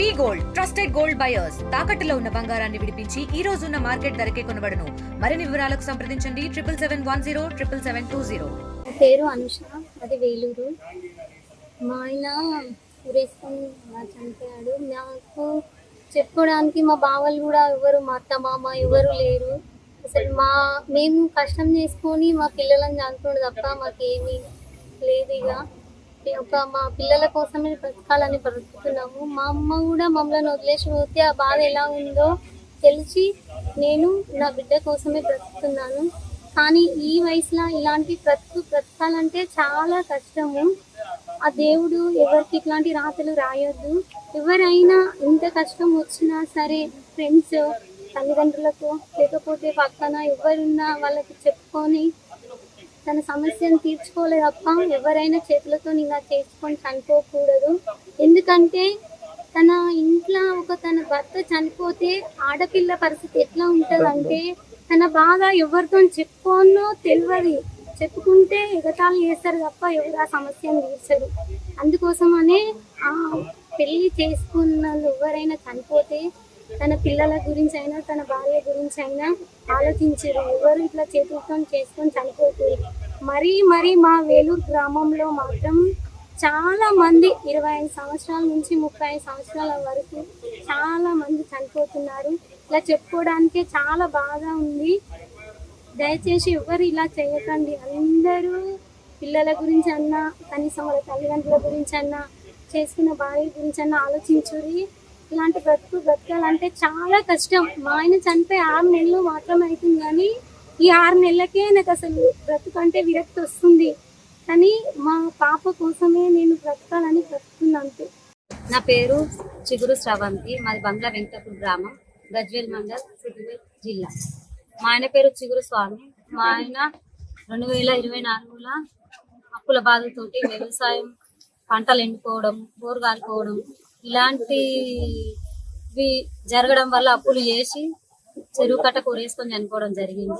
V gold trusted gold buyers. తాకట్టులో ఉన్న బంగారాన్ని విడిపించి ఈ రోజు ఉన్న మార్కెట్ ధరకే కొనబడను. మరిన్ని వివరాలకు సంప్రదించండి. Triple seven one zero triple seven two zero. పేరు అనుష అది వేలూరు. మా ఆయన ఊరేసుకొని చనిపోయాడు. నాకు చెప్పుకోవడానికి మా బావలు కూడా ఎవరు మా అత్త మామ ఎవరు లేరు. అసలు మా మేము కష్టం చేసుకొని మా పిల్లలను చదువుకోండి తప్ప మాకేమీ లేదు ఇక. ఒక మా పిల్లల కోసమే బ్రతకాలని బ్రతుకుతున్నాము మా అమ్మ కూడా మమ్మల్ని వదిలేసి పోతే ఆ బాధ ఎలా ఉందో తెలిసి నేను నా బిడ్డ కోసమే బ్రతుకుతున్నాను. కానీ ఈ వయసులో ఇలాంటి బ్రతుకు బ్రతకాలంటే చాలా కష్టము. ఆ దేవుడు ఎవరికి ఇట్లాంటి రాతలు రాయొద్దు. ఎవరైనా ఇంత కష్టం వచ్చినా సరే ఫ్రెండ్స్ తల్లిదండ్రులకు లేకపోతే పక్కన ఎవరున్నా వాళ్ళకి చెప్పుకొని తన సమస్యను తీర్చుకోలే తప్ప ఎవరైనా చేతులతో ఇలా చేసుకొని చనిపోకూడదు. ఎందుకంటే తన ఇంట్లో ఒక తన భర్త చనిపోతే ఆడపిల్ల పరిస్థితి ఎట్లా ఉంటుందంటే తన బాధ ఎవరితో చెప్పుకోనో తెలియదు చెప్పుకుంటే ఎగతాలు చేస్తారు తప్ప ఎవరు ఆ సమస్యను తీర్చరు. అందుకోసమనే ఆ పెళ్ళి చేసుకున్న వాళ్ళు ఎవరైనా చనిపోతే తన పిల్లల గురించి అయినా తన భార్య గురించి అయినా ఆలోచించరు ఎవరు ఇట్లా చేతులతో చేసుకొని చనిపోతుంది? మరీ మరీ మా వేలూరు గ్రామంలో మాత్రం చాలా మంది ఇరవై ఐదు సంవత్సరాల నుంచి ముప్పై ఐదు సంవత్సరాల వరకు చాలా మంది చనిపోతున్నారు. ఇలా చెప్పుకోవడానికే చాలా బాధ ఉంది. దయచేసి ఎవరు ఇలా చేయకండి. అందరూ పిల్లల గురించి అన్నా కనీసం వాళ్ళ తల్లిదండ్రుల గురించి అన్నా చేసుకున్న భార్య గురించి అన్నా ఆలోచించురి ఇలాంటి బ్రతుకు బ్రతకాలంటే చాలా కష్టం. మా ఆయన చనిపోయి ఆరు నెలలు మాత్రం అవుతుంది కానీ ఈ ఆరు నెలలకే నాకు అసలు బ్రతుకంటే విరక్తి వస్తుంది. కానీ మా పాప కోసమే నేను బ్రతకాలని బ్రతుకున్నాను నా పేరు చిగురు శ్రవంతి మాది బంగ్లా వెంకటపూర్ గ్రామం గజ్వేల్ మండల్ సిద్దివేల్ జిల్లా. మా ఆయన పేరు చిగురు స్వామి. మా ఆయన రెండు వేల ఇరవై నాలుగులో అప్పుల బాధతోటి వ్యవసాయం పంటలు ఎండిపోవడం బోరు కాలిపోవడం ఇలాంటివి జరగడం వల్ల అప్పులు చేసి చెరువు కట్ట కూరేసుకొని చనిపోవడం జరిగింది.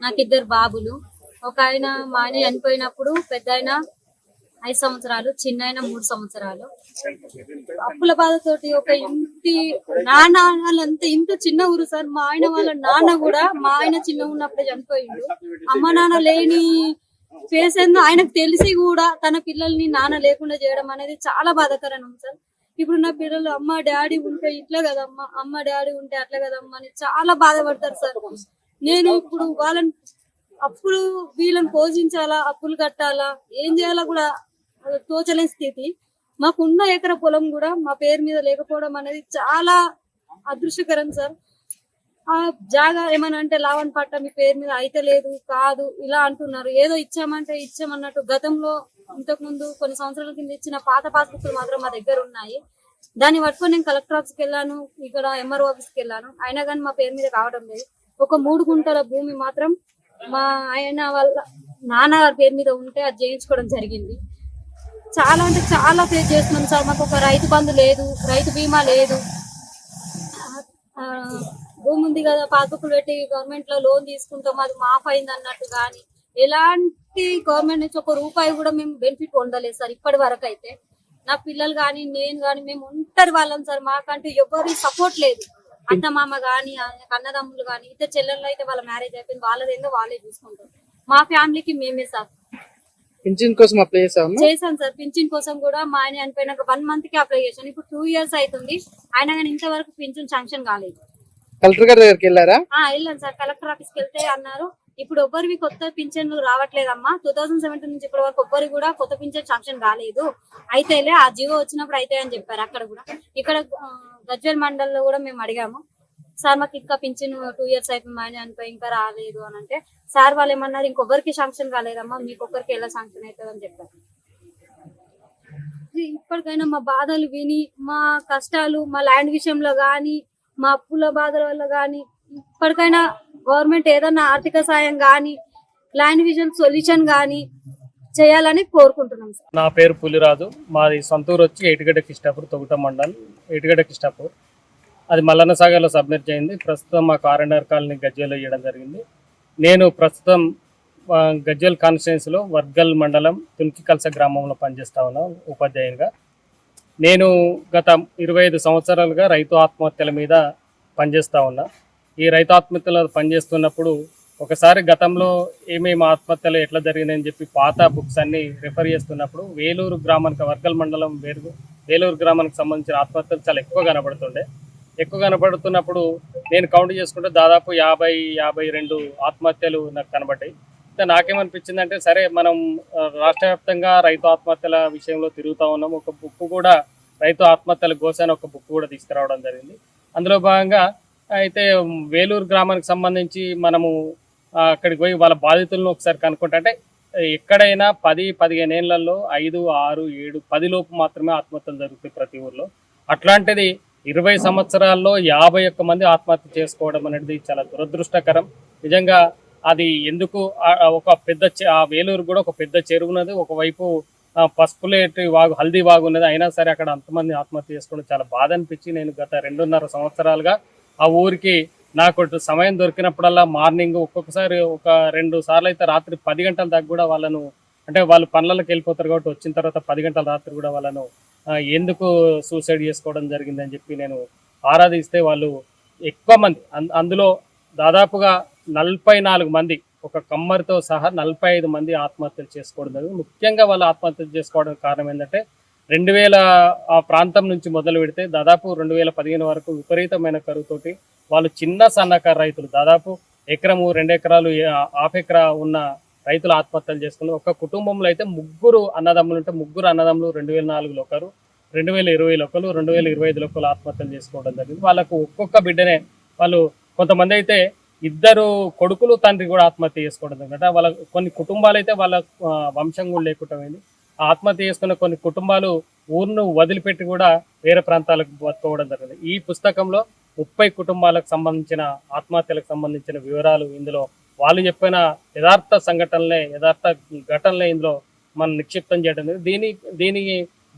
నాకు ఇద్దరు బాబులు. ఒక ఆయన మా ఆయన చనిపోయినప్పుడు పెద్ద ఆయన ఐదు సంవత్సరాలు చిన్న ఆయన మూడు సంవత్సరాలు. అప్పుల బాధతోటి ఒక ఇంటి నాన్న వాళ్ళంతా ఇంత చిన్న ఊరు సార్. మా ఆయన వాళ్ళ నాన్న కూడా మా ఆయన చిన్న ఉన్నప్పుడే చనిపోయిండు. అమ్మ నాన్న లేని ఫేస్ ఏందో ఆయనకు తెలిసి కూడా తన పిల్లల్ని నాన్న లేకుండా చేయడం అనేది చాలా బాధాకరం సార్. ఇప్పుడు నా పిల్లలు అమ్మ డాడీ ఉంటే ఇట్లా కదమ్మా అమ్మ డాడీ ఉంటే అట్లా కదమ్మా అని చాలా బాధపడతారు సార్. నేను ఇప్పుడు వాళ్ళని అప్పులు వీళ్ళని పోషించాలా అప్పులు కట్టాలా ఏం చేయాలా కూడా తోచలేని స్థితి. మాకున్న ఎకర పొలం కూడా మా పేరు మీద లేకపోవడం అనేది చాలా అదృష్టకరం సార్. ఆ జాగా ఏమైనా అంటే లావణ్ పట్ట మీ పేరు మీద అయితే లేదు కాదు ఇలా అంటున్నారు. ఏదో ఇచ్చామంటే ఇచ్చామన్నట్టు గతంలో ఇంతకు ముందు కొన్ని సంవత్సరాల కింద ఇచ్చిన పాత పాస్బుక్లు మాత్రం మా దగ్గర ఉన్నాయి. దాన్ని పట్టుకొని నేను కలెక్టర్ ఆఫీస్కి వెళ్ళాను ఇక్కడ ఎంఆర్ఓ ఆఫీస్కి వెళ్ళాను. అయినా కానీ మా పేరు మీద కావడం లేదు. ఒక మూడు గుంటల భూమి మాత్రం మా ఆయన వాళ్ళ నాన్నగారి పేరు మీద ఉంటే అది చేయించుకోవడం జరిగింది. చాలా అంటే చాలా ఫేస్ చేస్తున్నాం సార్. మాకు ఒక రైతు బంధు లేదు రైతు బీమా లేదు. ఆ, భూమి ఉంది కదా పాస్బుక్లు పెట్టి గవర్నమెంట్లో లోన్ తీసుకుంటాం అది మాఫ్ అయింది అన్నట్టు కానీ ఎలాంటి గవర్నమెంట్ నుంచి ఒక రూపాయి కూడా మేము బెనిఫిట్ పొందలేదు సార్ ఇప్పటి వరకు అయితే. నా పిల్లలు కానీ నేను కానీ మేము ఒంటరి వాళ్ళం సార్ మాకంటూ ఎవరి సపోర్ట్ లేదు. అత్త మామ కానీ అన్నదమ్ములు కానీ ఇద్దరు చెల్లెళ్ళు అయితే వాళ్ళ మ్యారేజ్ అయిపోయింది వాళ్ళదేందో వాళ్ళే చూసుకుంటారు. మా ఫ్యామిలీకి మేమే సార్. పింఛన్ కోసం అప్లై చేసావమ్మా చేశాను సార్ పింఛన్ కోసం కూడా మా ఆయన చనిపోయినాక వన్ మంత్కి అప్లై చేశాను. ఇప్పుడు టూ ఇయర్స్ అవుతుంది ఆయన కానీ ఇంతవరకు పింఛన్ శాంక్షన్ కాలేదు. కలెక్టర్ గారి దగ్గరికి వెళ్ళారా? వెళ్ళాను సార్. కలెక్టర్ ఆఫీస్కి వెళ్తే అన్నారు ఇప్పుడు ఎవ్వరివి కొత్త పింఛన్లు రావట్లేదమ్మా. టూ థౌసండ్ సెవెంటీన్ నుంచి ఇప్పటి వరకు ఒబ్బరి కూడా కొత్త పింఛన్ శాంక్షన్ కాలేదు అయితేలే ఆ జీవో వచ్చినప్పుడు అయితే అని చెప్పారు అక్కడ కూడా. ఇక్కడ గజ్వేల్ మండల్లో కూడా మేము అడిగాము. సార్ మాకు ఇంకా పింఛన్ టూ ఇయర్స్ అయిపోయింది ఆయన ఇంకా రాలేదు అని అంటే సార్ వాళ్ళు ఏమన్నారు ఇంకొకరికి శాంక్షన్ కాలేదమ్మా మీకు ఒక్కరికి ఎలా శాంక్షన్ అవుతుంది అని చెప్పారు. ఇప్పటికైనా మా బాధలు విని మా కష్టాలు మా ల్యాండ్ విషయంలో కానీ మా అప్పుల బాధల వల్ల కానీ ఇప్పటికైనా గవర్నమెంట్ ఏదన్నా ఆర్థిక సాయం కానీ ల్యాండ్ విజన్ సొల్యూషన్ కానీ చేయాలని కోరుకుంటున్నాం సార్. నా పేరు పులిరాజు. మాది సొంతూరు వచ్చి ఎటుగడ్డ కిష్టాపూర్ తొగుట మండల్ ఎటుగడ్డ కిష్టాపూర్ అది మల్లన్న సాగర్లో సబ్మిట్ చేయింది. ప్రస్తుతం మా కారెండర్ కాలనీ గజ్వేలో ఇవ్వడం జరిగింది. నేను ప్రస్తుతం గజ్జల్ కాన్స్టిట్యున్సీలో వర్గల్ మండలం తుల్కికల్స గ్రామంలో పనిచేస్తా ఉన్నాను ఉపాధ్యాయునిగా. నేను గత ఇరవై ఐదు సంవత్సరాలుగా రైతు ఆత్మహత్యల మీద పనిచేస్తూ ఉన్నా. ఈ రైతు ఆత్మహత్యలు పనిచేస్తున్నప్పుడు ఒకసారి గతంలో ఏమేమి ఆత్మహత్యలు ఎట్లా జరిగినాయని చెప్పి పాత బుక్స్ అన్ని రిఫర్ చేస్తున్నప్పుడు వేలూరు గ్రామానికి వర్గల్ మండలం వేరు వేలూరు గ్రామానికి సంబంధించిన ఆత్మహత్యలు చాలా ఎక్కువ కనబడుతుండే. ఎక్కువ కనబడుతున్నప్పుడు నేను కౌంట్ చేసుకుంటే దాదాపు యాభై యాభై రెండు ఆత్మహత్యలు నాకు కనబడ్డాయి. అయితే నాకేమనిపించింది అంటే సరే మనం రాష్ట్ర వ్యాప్తంగా రైతు ఆత్మహత్యల విషయంలో తిరుగుతూ ఉన్నాం. ఒక బుక్ కూడా రైతు ఆత్మహత్యల గోసాన ఒక బుక్ కూడా తీసుకురావడం జరిగింది. అందులో భాగంగా అయితే వేలూరు గ్రామానికి సంబంధించి మనము అక్కడికి పోయి వాళ్ళ బాధితులను ఒకసారి కనుక్కుంటే అంటే ఎక్కడైనా పది పదిహేను ఏళ్ళలో ఐదు ఆరు ఏడు పది లోపు మాత్రమే ఆత్మహత్యలు జరుగుతాయి ప్రతి ఊర్లో. అట్లాంటిది ఇరవై సంవత్సరాల్లో యాభై ఒక్క మంది ఆత్మహత్య చేసుకోవడం అనేది చాలా దురదృష్టకరం. నిజంగా అది ఎందుకు ఒక పెద్ద ఆ వేలూరు కూడా ఒక పెద్ద చెరువు ఉన్నది. ఒకవైపు పసుపులేటి వాగు హల్దీ వాగు ఉన్నది. అయినా సరే అక్కడ అంతమంది ఆత్మహత్య చేసుకోవడం చాలా బాధ అనిపించి నేను గత రెండున్నర సంవత్సరాలుగా ఆ ఊరికి నాకు సమయం దొరికినప్పుడల్లా మార్నింగ్ ఒక్కొక్కసారి ఒక రెండు సార్లు అయితే రాత్రి పది గంటల దాకా కూడా వాళ్ళను అంటే వాళ్ళు పనులకు వెళ్ళిపోతారు కాబట్టి వచ్చిన తర్వాత పది గంటల రాత్రి కూడా వాళ్ళను ఎందుకు సూసైడ్ చేసుకోవడం జరిగిందని చెప్పి నేను ఆరాధిస్తే వాళ్ళు ఎక్కువ మంది. అందులో దాదాపుగా నలభై నాలుగు మంది ఒక కమ్మరితో సహా నలభై ఐదు మంది ఆత్మహత్యలు చేసుకోవడం జరిగింది. ముఖ్యంగా వాళ్ళు ఆత్మహత్యలు చేసుకోవడానికి కారణం ఏంటంటే రెండు వేల ఆ ప్రాంతం నుంచి మొదలు పెడితే దాదాపు రెండు వేల పదిహేను వరకు విపరీతమైన కరువుతోటి వాళ్ళు చిన్న సన్నకారు రైతులు దాదాపు ఎకరము రెండు ఎకరాలు హాఫ్ ఎకరా ఉన్న రైతులు ఆత్మహత్యలు చేసుకున్నారు. ఒక కుటుంబంలో అయితే ముగ్గురు అన్నదమ్ములు ఉంటే ముగ్గురు అన్నదమ్ములు రెండు వేల నాలుగులో ఒకరు రెండు వేల ఇరవైలో ఒకరు రెండు వేల ఇరవై ఐదులో ఒకరు ఆత్మహత్యలు చేసుకోవడం జరిగింది. వాళ్ళకు ఒక్కొక్క బిడ్డనే వాళ్ళు కొంతమంది అయితే ఇద్దరు కొడుకులు తండ్రి కూడా ఆత్మహత్య చేసుకోవడం జరిగింది వాళ్ళ కొన్ని కుటుంబాలు అయితే వాళ్ళ వంశం కూడా లేకుండా పోయింది. ఆత్మహత్య చేసుకున్న కొన్ని కుటుంబాలు ఊరును వదిలిపెట్టి కూడా వేరే ప్రాంతాలకు బతుకోవడం జరిగింది. ఈ పుస్తకంలో ముప్పై కుటుంబాలకు సంబంధించిన ఆత్మహత్యలకు సంబంధించిన వివరాలు ఇందులో వాళ్ళు చెప్పిన యథార్థ సంఘటనలే యథార్థ ఘటనలే ఇందులో మనం నిక్షిప్తం చేయడం దీని దీని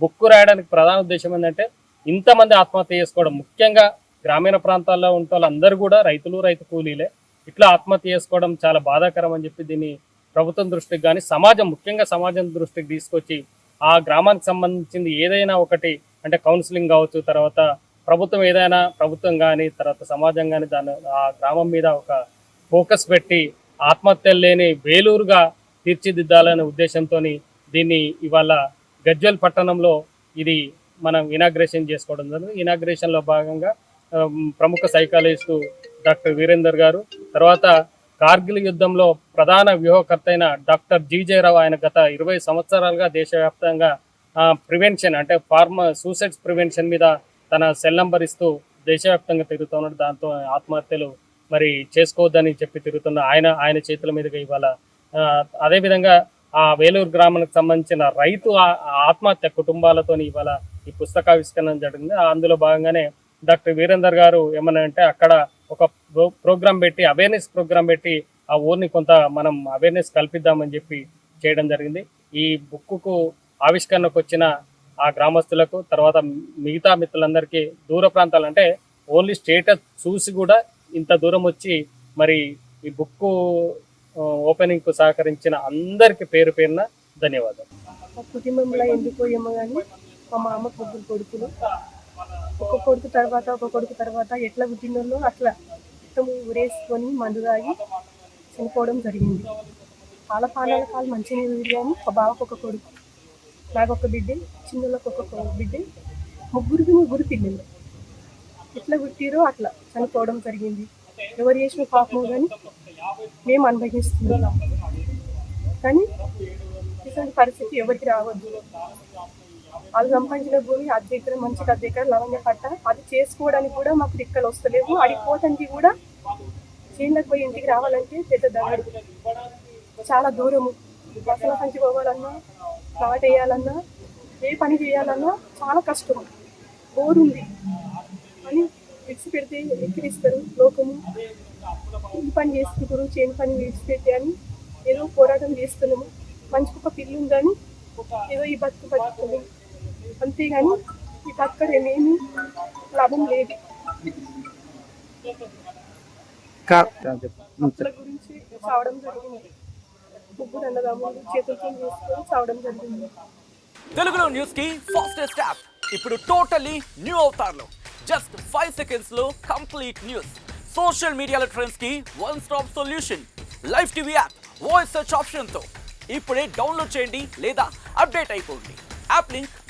బుక్ రాయడానికి ప్రధాన ఉద్దేశం ఏంటంటే ఇంతమంది ఆత్మహత్య చేసుకోవడం. ముఖ్యంగా గ్రామీణ ప్రాంతాల్లో ఉంటే వాళ్ళందరూ కూడా రైతులు రైతు కూలీలే. ఇట్లా ఆత్మహత్య చేసుకోవడం చాలా బాధాకరం అని చెప్పి దీన్ని ప్రభుత్వం దృష్టికి కానీ సమాజం ముఖ్యంగా సమాజం దృష్టికి తీసుకొచ్చి ఆ గ్రామానికి సంబంధించింది ఏదైనా ఒకటి అంటే కౌన్సిలింగ్ కావచ్చు తర్వాత ప్రభుత్వం ఏదైనా ప్రభుత్వం కానీ తర్వాత సమాజం కానీ దాని ఆ గ్రామం మీద ఒక ఫోకస్ పెట్టి ఆత్మహత్యలు లేని వేలూరుగా తీర్చిదిద్దాలనే ఉద్దేశంతో దీన్ని ఇవాళ గజ్వల్ పట్టణంలో ఇది మనం ఇనాగ్రేషన్ చేసుకోవడం జరిగింది. ఇనాగ్రేషన్లో భాగంగా ప్రముఖ సైకాలజిస్టు డాక్టర్ వీరేందర్ గారు తర్వాత కార్గిల్ యుద్ధంలో ప్రధాన వ్యూహకర్త అయిన డాక్టర్ జీజయరావు ఆయన గత ఇరవై సంవత్సరాలుగా దేశవ్యాప్తంగా ప్రివెన్షన్ అంటే ఫార్మ సూసైడ్స్ ప్రివెన్షన్ మీద తన సెల్ నంబర్ ఇస్తూ దేశవ్యాప్తంగా తిరుగుతున్నాడు దాంతో ఆత్మహత్యలు మరి చేసుకోవద్దని చెప్పి తిరుగుతున్న ఆయన ఆయన చేతుల మీదుగా ఇవాళ అదేవిధంగా ఆ వేలూరు గ్రామానికి సంబంధించిన రైతు ఆత్మహత్య కుటుంబాలతో ఇవాళ ఈ పుస్తకావిష్కరణ జరిగింది. అందులో భాగంగానే డాక్టర్ వీరేందర్ గారు ఏమన్నా అంటే అక్కడ ఒక ప్రో- ప్రోగ్రామ్ పెట్టి అవేర్నెస్ ప్రోగ్రామ్ పెట్టి ఆ ఊరిని కొంత మనం అవేర్నెస్ కల్పిద్దామని చెప్పి చేయడం జరిగింది. ఈ బుక్కు ఆవిష్కరణకు వచ్చిన ఆ గ్రామస్తులకు తర్వాత మిగతా మిత్రులందరికీ దూర ప్రాంతాలు అంటే ఓన్లీ స్టేటస్ చూసి కూడా ఇంత దూరం వచ్చి మరి ఈ బుక్ ఓపెనింగ్కు సహకరించిన అందరికి పేరు పేరున ధన్యవాదాలు. కుటుంబంలో ఎందుకు ఏమో కానీ మా మామ ముగ్గురు కొడుకులు ఒక కొడుకు తర్వాత ఒక కొడుకు తర్వాత ఎట్లా పుట్టినోళ్ళు అట్లా మొత్తం ఊరేసుకొని మందు తాగి చనిపోవడం జరిగింది. వాళ్ళ పాలన కాలు మంచిగా ఉంది కానీ ఒక బావకు ఒక కొడుకు నాకు ఒక బిడ్డ చిన్నలకు ఒక బిడ్డ ముగ్గురికి ముగ్గురు పిల్లలు. ఎట్లా పుట్టిరో అట్లా చనిపోవడం జరిగింది. ఎవరు చేసిన పాపము కానీ మేము అనుభవిస్తున్నాం. కానీ ఇటువంటి పరిస్థితి ఎవరికి రావద్దు. వాళ్ళు సంపాదించిన భూమి అది దగ్గర మంచిగా అది దగ్గర లవంగా పట్ట. అది చేసుకోవడానికి కూడా మాకు దిక్కలు వస్తలేవు. అడిగిపోతానికి కూడా చేనులకు పోయి ఇంటికి రావాలంటే పెద్ద దగ్గర చాలా దూరము. బస్సుల సంచి పోవాలన్నా నాటేయాలన్నా ఏ పని చేయాలన్నా చాలా కష్టం బోరు ఉంది అని విడిచి పెడితే ఎక్కిరిస్తారు లోకము. ఈ పని చేసుకుంటారు చేను పని విడిచిపెట్టి అని ఏదో పోరాటం చేస్తున్నాము. మంచి ఒక పిల్లు ఉందని ఏదో ఈ బతుకు బతుకుతున్నాం అంతేగాని ఈ బతుకడ ఏమేమి లాభం లేదు. అప్పుల గురించి చావడం జరిగింది. ముగ్గురు అన్నదమ్ములు చేతులతో చేసుకొని చావడం జరిగింది. తెలుగులో న్యూస్కి ఫాస్టెస్ట్ యాప్ ఇప్పుడు టోటలీ న్యూ అవతార్లో. జస్ట్ ఫైవ్ సెకండ్స్లో కంప్లీట్ న్యూస్ సోషల్ మీడియాలో ట్రెండ్స్కి one stop solution live TV app voice search ఆప్షన్తో. ఇప్పుడే డౌన్లోడ్ చేయండి లేదా అప్డేట్ అయిపోండి. App link